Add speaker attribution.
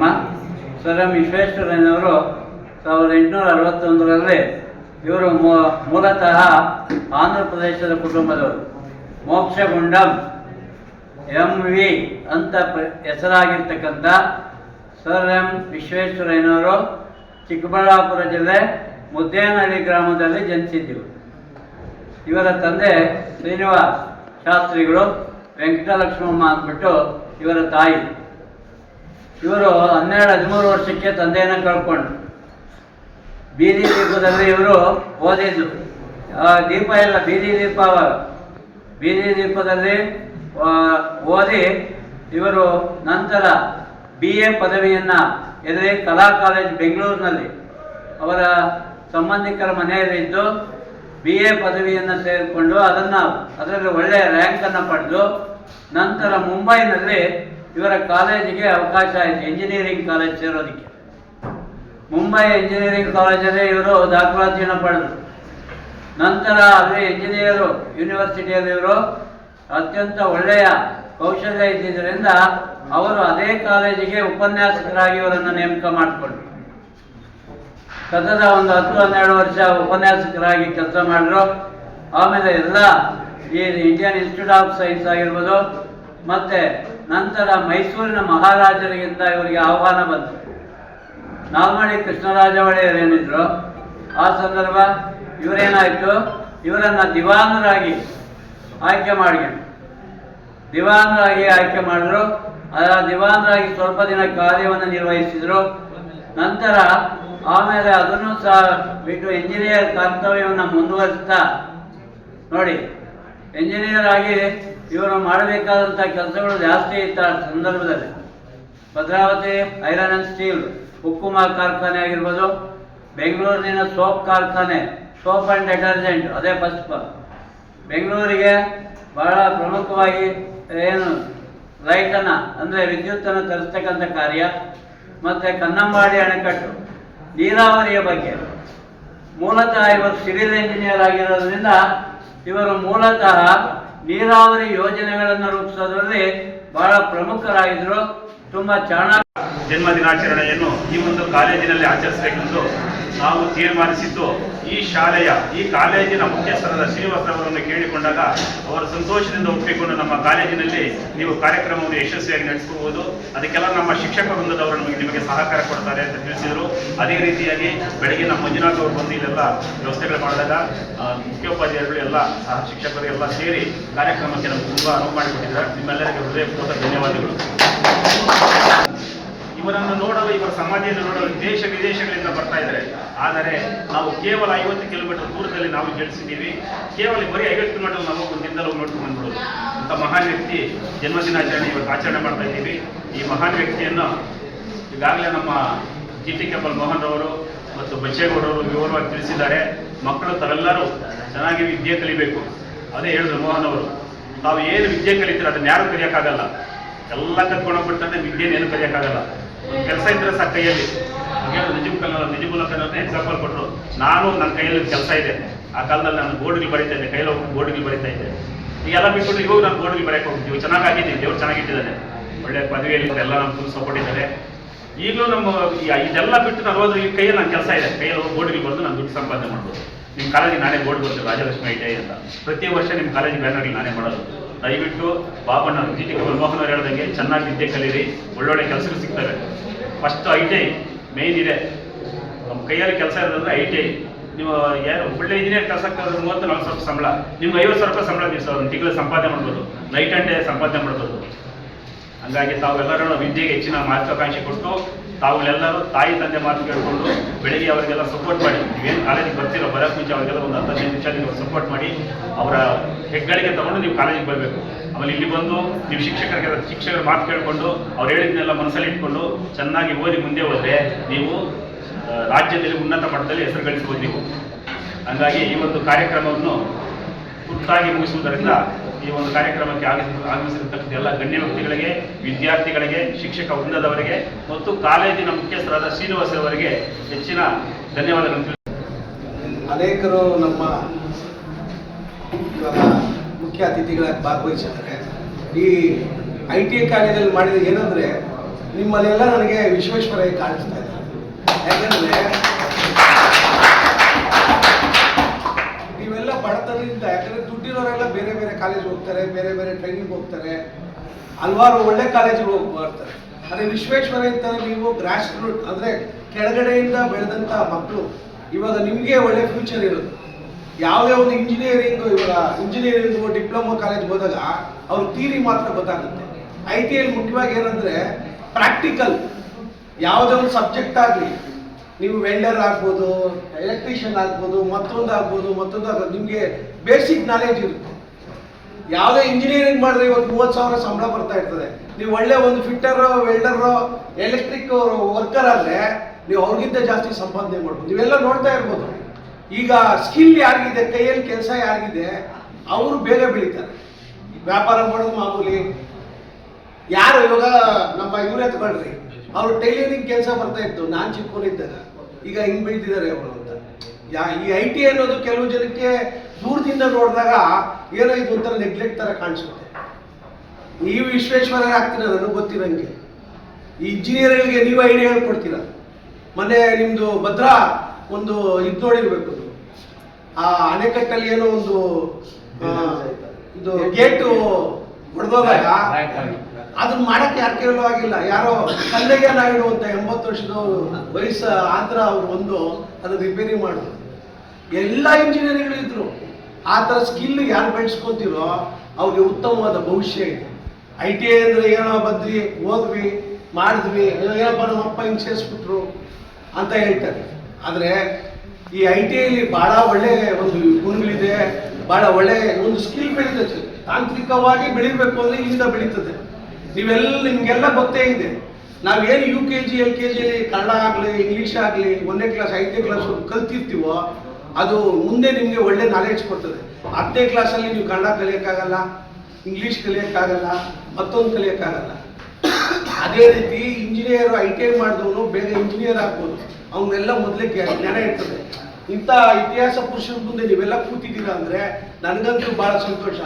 Speaker 1: ಪ್ರಮುಖವಾದಂಥ ಸ್ವರಂ ವಿಶ್ವೇಶ್ವರಯ್ಯನವರು ಸಾವಿರದ ಎಂಟುನೂರ ಅರವತ್ತೊಂದರಲ್ಲಿ ಇವರು ಮೂಲತಃ ಆಂಧ್ರ ಪ್ರದೇಶದ ಕುಟುಂಬದವರು. ಮೋಕ್ಷಗುಂಡಂ ಎಂ ವಿ ಅಂತ ಪ್ರ- ಹೆಸರಾಗಿರ್ತಕ್ಕಂಥ ಸರ್ ಎಂ ವಿಶ್ವೇಶ್ವರಯ್ಯನವರು ಚಿಕ್ಕಬಳ್ಳಾಪುರ ಜಿಲ್ಲೆ ಮುದ್ದೇನಹಳ್ಳಿ ಗ್ರಾಮದಲ್ಲಿ ಜನಿಸಿದ್ದರು. ಇವರ ತಂದೆ ಶ್ರೀನಿವಾಸ್ ಶಾಸ್ತ್ರಿಗಳು ವೆಂಕಟಲಕ್ಷ್ಮಮ್ಮ ಅಂದ್ಬಿಟ್ಟು ಇವರ ತಾಯಿ. ಇವರು ಹನ್ನೆರಡು ಹದಿಮೂರು ವರ್ಷಕ್ಕೆ ತಂದೆಯನ್ನು ಕಳ್ಕೊಂಡ್ರು. ಬೀದಿ ದೀಪದಲ್ಲಿ ಇವರು ಓದಿದ್ದು ದೀಪ ಎಲ್ಲ ಬೀದಿ ದೀಪ. ಬೀದಿ ದೀಪದಲ್ಲಿ ಓದಿ ಇವರು ನಂತರ ಬಿ ಎ ಪದವಿಯನ್ನು ಎಲ್ಲಿ ಕಲಾ ಕಾಲೇಜ್ ಬೆಂಗಳೂರಿನಲ್ಲಿ. ಅವರ ಸಂಬಂಧಿಕರ ಮನೆಯಲ್ಲಿದ್ದು ಬಿ ಎ ಪದವಿಯನ್ನು ಸೇರಿಕೊಂಡು ಅದನ್ನು, ಅದರಲ್ಲಿ ಒಳ್ಳೆಯ ರ್ಯಾಂಕನ್ನು ಪಡೆದು ನಂತರ ಮುಂಬೈನಲ್ಲಿ ಇವರ ಕಾಲೇಜಿಗೆ ಅವಕಾಶ ಆಯಿತು. ಇಂಜಿನಿಯರಿಂಗ್ ಕಾಲೇಜ್ ಸೇರೋದಕ್ಕೆ. ಮುಂಬೈ ಇಂಜಿನಿಯರಿಂಗ್ ಕಾಲೇಜಲ್ಲಿ ಇವರು ದಾಖಲಾತಿಯನ್ನು ಪಡೆದರು. ನಂತರ ಅಲ್ಲಿ ಇಂಜಿನಿಯರು ಯೂನಿವರ್ಸಿಟಿಯಲ್ಲಿ ಇವರು ಅತ್ಯಂತ ಒಳ್ಳೆಯ ಕೌಶಲ್ಯ ಇದ್ದಿದ್ದರಿಂದ ಅವರು ಅದೇ ಕಾಲೇಜಿಗೆ ಉಪನ್ಯಾಸಕರಾಗಿ ಇವರನ್ನು ನೇಮಕ ಮಾಡಿಕೊಂಡ್ರು. ಸತತ ಒಂದು ಹತ್ತು, ಹನ್ನೆರಡು ವರ್ಷ ಉಪನ್ಯಾಸಕರಾಗಿ ಕೆಲಸ ಮಾಡಿದ್ರು. ಆಮೇಲೆ ಎಲ್ಲ ಈ ಇಂಡಿಯನ್ ಇನ್ಸ್ಟಿಟ್ಯೂಟ್ ಆಫ್ ಸೈನ್ಸ್ ಆಗಿರ್ಬೋದು, ಮತ್ತೆ ನಂತರ ಮೈಸೂರಿನ ಮಹಾರಾಜರಿಗಿಂತ ಇವರಿಗೆ ಆಹ್ವಾನ ಬಂತು. ನಾಲ್ಮಡಿ ಕೃಷ್ಣರಾಜ ಒಡೆಯರ್ ಏನಿದ್ರು ಆ ಸಂದರ್ಭ ಇವರೇನಾಯಿತು? ಇವರನ್ನು ದಿವಾನರಾಗಿ ಆಯ್ಕೆ ಮಾಡಿದ್ರು ದಿವಾನರಾಗಿ ಆಯ್ಕೆ ಮಾಡಿದ್ರು. ಆ ದಿವಾನರಾಗಿ ಸ್ವಲ್ಪ ದಿನ ಕಾರ್ಯವನ್ನು ನಿರ್ವಹಿಸಿದ್ರು. ನಂತರ ಆಮೇಲೆ ಅದನ್ನು ಸಹ ಬಿಟ್ಟು ಇಂಜಿನಿಯರ್ ಕರ್ತವ್ಯವನ್ನು ಮುಂದುವರಿಸ್ತಾ ನೋಡಿ ಇಂಜಿನಿಯರ್ ಆಗಿ ಇವರು ಮಾಡಬೇಕಾದಂಥ ಕೆಲಸಗಳು ಜಾಸ್ತಿ ಇತ್ತ ಸಂದರ್ಭದಲ್ಲಿ. ಭದ್ರಾವತಿ ಐರನ್ ಅಂಡ್ ಸ್ಟೀಲ್, ಉಕ್ಕುಮ ಕಾರ್ಖಾನೆ ಆಗಿರ್ಬೋದು ಬೆಂಗಳೂರಿನ ಸೋಪ್ ಕಾರ್ಖಾನೆ, ಸೋಪ್ ಆ್ಯಂಡ್ ಡಿಟರ್ಜೆಂಟ್, ಅದೇ ಫಸ್ಟ್ ಬೆಂಗಳೂರಿಗೆ ಬಹಳ ಪ್ರಮುಖವಾಗಿ ಏನು ಲೈಟನ್ನು ಅಂದರೆ ವಿದ್ಯುತ್ತನ್ನು ತರಿಸ್ತಕ್ಕಂಥ ಕಾರ್ಯ, ಮತ್ತು ಕನ್ನಂಬಾಡಿ ಅಣೆಕಟ್ಟು, ನೀರಾವರಿಯ ಬಗ್ಗೆ. ಮೂಲತಃ ಇವರು ಸಿವಿಲ್ ಇಂಜಿನಿಯರ್ ಆಗಿರೋದ್ರಿಂದ ಇವರು ಮೂಲತಃ ನೀರಾವರಿ ಯೋಜನೆಗಳನ್ನು ರೂಪಿಸೋದ್ರಲ್ಲಿ ಬಹಳ ಪ್ರಮುಖರಾಗಿದ್ದರು ತುಂಬ ಚಾಣ
Speaker 2: ಜನ್ಮ ದಿನಾಚರಣೆಯನ್ನು ಈ ಒಂದು ಕಾಲೇಜಿನಲ್ಲಿ ಆಚರಿಸಬೇಕೆಂದು ನಾವು ತೀರ್ಮಾನಿಸಿದ್ದು ಈ ಶಾಲೆಯ, ಈ ಕಾಲೇಜಿನ ಮುಖ್ಯಸ್ಥರಾದ ಶ್ರೀನಿವಾಸ ಅವರನ್ನು ಕೇಳಿಕೊಂಡಾಗ ಅವರು ಸಂತೋಷದಿಂದ ಒಪ್ಪಿಕೊಂಡು ನಮ್ಮ ಕಾಲೇಜಿನಲ್ಲಿ ನೀವು ಕಾರ್ಯಕ್ರಮವನ್ನು ಯಶಸ್ವಿಯಾಗಿ ನಡೆಸಬಹುದು ಅದಕ್ಕೆಲ್ಲ ನಮ್ಮ ಶಿಕ್ಷಕ ವೃಂದದವರು ನಮಗೆ ನಿಮಗೆ ಸಹಕಾರ ಕೊಡ್ತಾರೆ ಅಂತ ತಿಳಿಸಿದರು. ಅದೇ ರೀತಿಯಾಗಿ ಬೆಳಗಿನ ಮಂಜುನಾಥ್ ಅವರು ಬಂದು ಇಲ್ಲೆಲ್ಲ ವ್ಯವಸ್ಥೆಗಳು ಮಾಡಿದಾಗ ಮುಖ್ಯೋಪಾಧ್ಯಾಯರುಗಳು ಎಲ್ಲ ಸಹ ಶಿಕ್ಷಕರು ಎಲ್ಲ ಸೇರಿ ಕಾರ್ಯಕ್ರಮಕ್ಕೆ ನಮ್ಗೆ ತುಂಬ ಅನುವು ಮಾಡಿಕೊಟ್ಟಿದ್ದಾರೆ. ನಿಮ್ಮೆಲ್ಲರಿಗೆ ಹೃದಯಪೂರ್ವಕ ಧನ್ಯವಾದಗಳು. ಇವರನ್ನು ನೋಡಲು, ಇವರ ಸಮಾಧಿಯನ್ನು ನೋಡಲು ದೇಶ ವಿದೇಶಗಳಿಂದ ಬರ್ತಾ ಇದ್ದಾರೆ. ಆದರೆ ನಾವು ಕೇವಲ ಐವತ್ತು ಕಿಲೋಮೀಟರ್ ದೂರದಲ್ಲಿ ನಾವು ಗೆಲ್ಲಿಸಿದ್ದೀವಿ ಕೇವಲ ಬರೀ ಐವತ್ತು ಕಿಲೋಮೀಟರ್ ನಾವು ಒಂದಿಂದಲೂ ಹೋಗಿ ನೋಡ್ಕೊಂಡು ಬಂದ್ಬಿಡೋದು ಅಂತ ಮಹಾನ್ ವ್ಯಕ್ತಿ ಜನ್ಮದಿನಾಚರಣೆ ಇವತ್ತು ಆಚರಣೆ ಮಾಡ್ತಾ ಇದ್ದೀವಿ. ಈ ಮಹಾನ್ ವ್ಯಕ್ತಿಯನ್ನು ಈಗಾಗಲೇ ನಮ್ಮ ಜಿ ಟಿ ಕೆಪಲ್ ಮೋಹನ್ ರವರು ಮತ್ತು ಬಚ್ಚೇಗೌಡರು ವಿವರವಾಗಿ ತಿಳಿಸಿದ್ದಾರೆ. ಮಕ್ಕಳು ತರೆಲ್ಲರೂ ಚೆನ್ನಾಗಿ ವಿದ್ಯೆ ಕಲಿಬೇಕು. ಅದೇ ಹೇಳಿದ್ರು ಮೋಹನ್ ಅವರು. ತಾವು ಏನು ವಿದ್ಯೆ ಕಲಿತೀರ ಅದನ್ನ ಯಾರು ಕಲಿಯೋಕ್ಕಾಗಲ್ಲ. ಎಲ್ಲ ಕತ್ಕೊಂಡೋಗ್ಬಿಡ್ತಾರೆ ವಿದ್ಯೆನ ಏನು ಕಲಿಯೋಕ್ಕಾಗಲ್ಲ. ಕೆಲಸ ಇದ್ರೆ ಸಾಕು ಕೈಯಲ್ಲಿ. ಹಾಗೇನು ನಿಜಮ್ ಕಲ್ಲ ನಿಜಮುಲ್ಲ ಎಕ್ಸಾಂಪಲ್ ಕೊಟ್ಟರು ನಾನು ನನ್ನ ಕೈಯಲ್ಲಿ ಕೆಲಸ ಇದೆ. ಆ ಕಾಲದಲ್ಲಿ ನಾನು ಬೋರ್ಡ್ಗಳು ಬರೀತಾ ಇದ್ದೆ, ಕೈಯಲ್ಲಿ ಬೋರ್ಡ್ಗಳು ಬರೀತಾ ಇದ್ದೆ. ಈಗೆಲ್ಲ ಬಿಟ್ಬಿಟ್ಟು ಇವಾಗ ನಾನು ಬೋರ್ಡ್ಗಳು ಬರೆಯಕ್ಕೆ ಹೋಗ್ತೀವಿ ಚೆನ್ನಾಗಿದ್ದೀನಿ ದೇವ್ರು ಚೆನ್ನಾಗಿಟ್ಟಿದ್ದಾನೆ ಒಳ್ಳೆ ಪದವಿಯಲ್ಲಿ ಎಲ್ಲ ನಮ್ಮ ಫುಲ್ ಸಪೋರ್ಟ್ ಇದ್ದಾರೆ. ಈಗಲೂ ನಮ್ಮ ಇದೆಲ್ಲ ಬಿಟ್ಟು ನಾನು ಹೋದ್ರೆ ಈ ಕೈಯಲ್ಲಿ ನನ್ನ ಕೆಲಸ ಇದೆ. ಕೈಯಲ್ಲಿ ಹೋಗಿ ಬೋರ್ಡ್ಗೆ ಬರೆದು ನಾನು ದುಡ್ಡು ಸಂಪಾದನೆ ಮಾಡ್ಬೋದು ನಿಮ್ಮ ಕಾಲೇಜಿಗೆ ನಾನೇ ಬೋರ್ಡ್ ಬರ್ತೀನಿ ರಾಜಲಕ್ಷ್ಮಿ ಐ ಟಿ ಐ ಅಂತ. ಪ್ರತಿ ವರ್ಷ ನಿಮ್ಮ ಕಾಲೇಜ್ ಬ್ಯಾನರ್ಗಳು ನಾನೇ ಮಾಡೋದು. ದಯವಿಟ್ಟು ಬಾಬಣ್ಣ ಜಿ ಟಿ ಮೋಹನ್ ಅವ್ರು ಹೇಳ್ದಂಗೆ ಚೆನ್ನಾಗಿ ವಿದ್ಯೆ ಕಲೀರಿ, ಒಳ್ಳೊಳ್ಳೆ ಕೆಲಸಗಳು ಸಿಗ್ತವೆ. First I T I main ಇದೆ. ನಮ್ಮ ಕೈಯಲ್ಲಿ ಕೆಲಸ ಇರೋದಂದ್ರೆ ಐ ಟಿ ಐ. ನೀವು ಯಾರು ಒಳ್ಳೆ ಇಂಜಿನಿಯರ್ ಕೆಲಸ ಮೂವತ್ತು, ನಾಲ್ಕು ಸಾವಿರ ಸಂಬಳ. ನಿಮ್ಗೆ ಐವತ್ತು ಸಾವಿರ ರೂಪಾಯಿ ಸಂಬಳ ನೀವು ಸಾವಿರ ತಿಂಗಳು ಸಂಪಾದನೆ ಮಾಡ್ಬೋದು. ನೈಟ್ ಆ್ಯಂಡ್ ಡೇ ಸಂಪಾದನೆ ಮಾಡ್ಬೋದು. ಹಂಗಾಗಿ ತಾವೆಲ್ಲರೂ ವಿದ್ಯೆಗೆ ಹೆಚ್ಚಿನ ಮಹತ್ವಾಕಾಂಕ್ಷೆ ಕೊಟ್ಟು ತಾವುಗಳೆಲ್ಲರೂ ತಾಯಿ, ತಂದೆ ಮಾತು ಕೇಳಿಕೊಂಡು ಬೆಳಿಗ್ಗೆ ಅವರಿಗೆಲ್ಲ ಸಪೋರ್ಟ್ ಮಾಡಿ, ನೀವೇನು ಕಾಲೇಜಿಗೆ ಬರ್ತೀರೋ ಬರೋಕ್ಕೆ ಮುಂಚೆ ಅವರಿಗೆಲ್ಲ ಒಂದು ಹದಿನೈದು ನಿಮಿಷ ನೀವು ಸಪೋರ್ಟ್ ಮಾಡಿ, ಅವರ ಹೆಗ್ಗಳಿಕೆ ತಗೊಂಡು ನೀವು ಕಾಲೇಜಿಗೆ ಬರಬೇಕು. ಆಮೇಲೆ ಇಲ್ಲಿ ಬಂದು ನೀವು ಶಿಕ್ಷಕರಿಗೆ ಶಿಕ್ಷಕರ ಮಾತು ಕೇಳಿಕೊಂಡು ಅವ್ರು ಹೇಳಿದ್ನೆಲ್ಲ ಮನಸ್ಸಲ್ಲಿ ಇಟ್ಕೊಂಡು ಚೆನ್ನಾಗಿ ಓದಿ ಮುಂದೆ ಹೋದರೆ ನೀವು ರಾಜ್ಯದಲ್ಲಿ ಉನ್ನತ ಮಟ್ಟದಲ್ಲಿ ಹೆಸರು ಗಳಿಸ್ಬೋದು ನೀವು. ಹಂಗಾಗಿ ಈ ಒಂದು ಕಾರ್ಯಕ್ರಮವನ್ನು ತುರ್ತಾಗಿ ಮುಗಿಸುವುದರಿಂದ ಈ ಒಂದು ಕಾರ್ಯಕ್ರಮಕ್ಕೆ ಆಗಮಿಸಿ ಆಗಮಿಸಿರತಕ್ಕಂಥ ಎಲ್ಲ ಗಣ್ಯ ವ್ಯಕ್ತಿಗಳಿಗೆ, ವಿದ್ಯಾರ್ಥಿಗಳಿಗೆ, ಶಿಕ್ಷಕ ವೃಂದದವರಿಗೆ ಮತ್ತು ಕಾಲೇಜಿನ ಮುಖ್ಯಸ್ಥರಾದ ಶ್ರೀನಿವಾಸ್ ಅವರಿಗೆ ಹೆಚ್ಚಿನ ಧನ್ಯವಾದಗಳನ್ನು
Speaker 3: ಅನೇಕರು ನಮ್ಮ ಮುಖ್ಯ ಅತಿಥಿಗಳಾಗಿ ಭಾಗವಹಿಸಿದ್ದಾರೆ. ಈ ಐ ಟಿ ಐ ಕಾರ್ಯದಲ್ಲಿ ಮಾಡಿದ ಏನಂದರೆ, ನಿಮ್ಮಲ್ಲೆಲ್ಲ ನನಗೆ ವಿಶ್ವೇಶ್ವರಯ್ಯ ಕಾಣಿಸ್ತಾ ಇದ್ದಾರೆ. ಯಾಕಂದ್ರೆ, ನೀವೆಲ್ಲ ಬಡತನದಿಂದ, ಯಾಕಂದ್ರೆ ದುಡ್ಡಿರೋರೆಲ್ಲ ಬೇರೆ ಬೇರೆ ಕಾಲೇಜ್ ಹೋಗ್ತಾರೆ, ಬೇರೆ ಬೇರೆ ಟ್ರೈನಿಂಗ್ ಹೋಗ್ತಾರೆ. ಹಲವಾರು ಒಳ್ಳೆ ಕಾಲೇಜುಗಳು ಹೋಗಿ ಬರ್ತಾರೆ. ಅದೇ ವಿಶ್ವೇಶ್ವರ ಅಂತಾರೆ ನೀವು ಗ್ರಾಸ್ ರೂಟ್ ಅಂದ್ರೆ ಕೆಳಗಡೆಯಿಂದ ಬೆಳೆದಂತ ಮಕ್ಕಳು ಇವಾಗ ನಿಮಗೆ ಒಳ್ಳೆ ಫ್ಯೂಚರ್ ಇರೋದು ಯಾವುದೇ ಒಂದು ಇಂಜಿನಿಯರಿಂಗ್ ಇವಾಗ ಇಂಜಿನಿಯರಿಂಗ್ ಡಿಪ್ಲೊಮಾ ಕಾಲೇಜ್ ಹೋದಾಗ ಅವ್ರ ಥೀರಿ ಮಾತ್ರ ಗೊತ್ತಾಗುತ್ತೆ. ಐ ಟಿ ಐ ಮುಖ್ಯವಾಗಿ ಏನಂದ್ರೆ ಪ್ರಾಕ್ಟಿಕಲ್ ಯಾವುದೇ ಒಂದು ಸಬ್ಜೆಕ್ಟ್ ಆಗಲಿ ನೀವು ವೆಲ್ಡರ್ ಆಗ್ಬೋದು, ಎಲೆಕ್ಟ್ರಿಷಿಯನ್ ಆಗ್ಬೋದು, ಮತ್ತೊಂದು ಆಗ್ಬೋದು ಮತ್ತೊಂದು ಆಗ್ಬೋದು, ನಿಮಗೆ ಬೇಸಿಕ್ ನಾಲೆಜ್ ಇರುತ್ತೆ. ಯಾವುದೇ ಇಂಜಿನಿಯರಿಂಗ್ ಮಾಡಿದ್ರೆ ಇವತ್ತು ಮೂವತ್ತು ಸಾವಿರ ಸಂಬಳ ಬರ್ತಾ ಇರ್ತದೆ. ನೀವು ಒಳ್ಳೆ ಒಂದು ಫಿಟ್ಟರ್ ವೆಲ್ಡರ್ ಎಲೆಕ್ಟ್ರಿಕ್ ವರ್ಕರ್ ಆದರೆ ನೀವು ಅವ್ರಿಗಿಂತ ಜಾಸ್ತಿ ಸಂಪಾದನೆ ಮಾಡ್ಬೋದು. ನೀವೆಲ್ಲ ನೋಡ್ತಾ ಇರ್ಬೋದು. ಈಗ ಸ್ಕಿಲ್ ಯಾರಿಗಿದೆ, ಕೈಯಲ್ಲಿ ಕೆಲಸ ಯಾರಿಗಿದೆ, ಅವರು ಬೇಗ ಬೆಳೀತಾರೆ. ವ್ಯಾಪಾರ ಮಾಡೋದು ಮಾಮೂಲಿ. ಯಾರು ಇವಾಗ ನಮ್ಮ ಇವರೇ ತಗೊಳ್ರಿ. ಅವ್ರು ಟೈಲರಿಂಗ್ ಕೆಲಸ ಬರ್ತಾ ಇತ್ತು. ನಾನು ಚಿಕ್ಕವನಿದ್ದಾಗ ಈಗ ಹಿಂಗ್ ಬೆಳೆದಿದ್ದಾರೆ ಅವರು ಅಂತ. ಯಾ, ಈ ಐ ಟಿ ಅನ್ನೋದು ಕೆಲವು ಜನಕ್ಕೆ ದೂರದಿಂದ ನೋಡಿದಾಗ ಏನೋ ಇದು ಒಂಥರ ನೆಗ್ಲೆಕ್ಟ್ ತರ ಕಾಣಿಸುತ್ತೆ. ನೀವು ವಿಶ್ವೇಶ್ವರ ಆಗ್ತೀರ ನನಗೆ ಗೊತ್ತಿರಂಗೆ ಈ ಇಂಜಿನಿಯರ್ಗಳಿಗೆ ನೀವು ಐಡಿಯಾ ಹೇಳ್ಕೊಡ್ತೀರಾ. ಮೊನ್ನೆ ನಿಮ್ಮದು ಭದ್ರಾ ಒಂದು ಇದು ನೋಡಿರ್ಬೇಕು. ಆ ಅಣೆಕಟ್ಟಲ್ಲಿ ಏನೋ ಒಂದು ಇದು ಗೇಟು ಹೊಡೆದೋದಾಗ ಅದನ್ನ ಮಾಡಕ್ಕೆ ಯಾರು ಕೇಳೋ ಆಗಿಲ್ಲ. ಯಾರೋ ಕಲ್ಲೆಗೆ ನಾಯ್ಡು ಅಂತ ಎಂಬತ್ತು ವರ್ಷದವರು ವಯಸ್ಸ ಆತರ ಅವ್ರು ಒಂದು ಅದನ್ನ ರಿಪೇರಿ ಮಾಡಿದ್ರು. ಎಲ್ಲ ಇಂಜಿನಿಯರ್ಗಳು ಇದ್ರು. ಆ ಥರ ಸ್ಕಿಲ್ ಯಾರು ಬೆಳೆಸ್ಕೊಂತೀರೋ ಅವ್ರಿಗೆ ಉತ್ತಮವಾದ ಭವಿಷ್ಯ ಇದೆ. ಐ ಟಿ ಐ ಅಂದ್ರೆ ಏನೋ ಬದ್ರಿ ಓದ್ವಿ, ಮಾಡಿದ್ವಿ ಏನೋ ನಮ್ಮ ಅಪ್ಪ ಹಿಂಗೆ ಸೇರಿಸ್ಬಿಟ್ರು ಅಂತ ಹೇಳ್ತಾರೆ. ಆದರೆ ಈ ಐ ಟಿ ಐಲಿ ಭಾಳ ಒಳ್ಳೆ ಒಂದು ಗುಣಗಳಿದೆ ಭಾಳ ಒಳ್ಳೆ ಒಂದು ಸ್ಕಿಲ್ ಬೆಳೀತದೆ. ತಾಂತ್ರಿಕವಾಗಿ ಬೆಳಿಬೇಕು ಅಂದ್ರೆ ಇಲ್ಲಿಂದ ಬೆಳೀತದೆ. ನೀವೆಲ್ಲ ನಿಮಗೆಲ್ಲ ಗೊತ್ತೇ ಇದೆ. ನಾವೇನು U K G L K ಜಿಲಿ Kannada ಆಗಲಿ ಇಂಗ್ಲೀಷ್ ಆಗಲಿ ಒಂದನೇ ಕ್ಲಾಸ್ ಐದನೇ ಕ್ಲಾಸ್ ಕಲ್ತಿರ್ತೀವೋ, ಅದು ಮುಂದೆ ನಿಮಗೆ ಒಳ್ಳೆ ನಾಲೆಡ್ಜ್ ಕೊಡ್ತದೆ. ಹತ್ತನೇ ಕ್ಲಾಸಲ್ಲಿ ನೀವು ಕನ್ನಡ ಕಲಿಯೋಕ್ಕಾಗಲ್ಲ ಇಂಗ್ಲೀಷ್ ಕಲಿಯೋಕ್ಕಾಗಲ್ಲ, ಮತ್ತೊಂದು ಕಲಿಯೋಕ್ಕಾಗಲ್ಲ. ಅದೇ ರೀತಿ ಇಂಜಿನಿಯರ್ ಐ ಟಿ ಐ ಮಾಡಿದವನು ಬೇಗ ಇಂಜಿನಿಯರ್ ಆಗ್ಬೋದು. ಅವನ್ನೆಲ್ಲ ಮೊದಲೇ ಜ್ಞಾನ ಇರ್ತದೆ. ಇಂಥ ಇತಿಹಾಸ ಪುರುಷರ ಮುಂದೆ ನೀವೆಲ್ಲ ಕೂತಿದ್ದೀರಾ ಅಂದರೆ ನನಗಂತೂ ಭಾಳ ಸಂತೋಷ.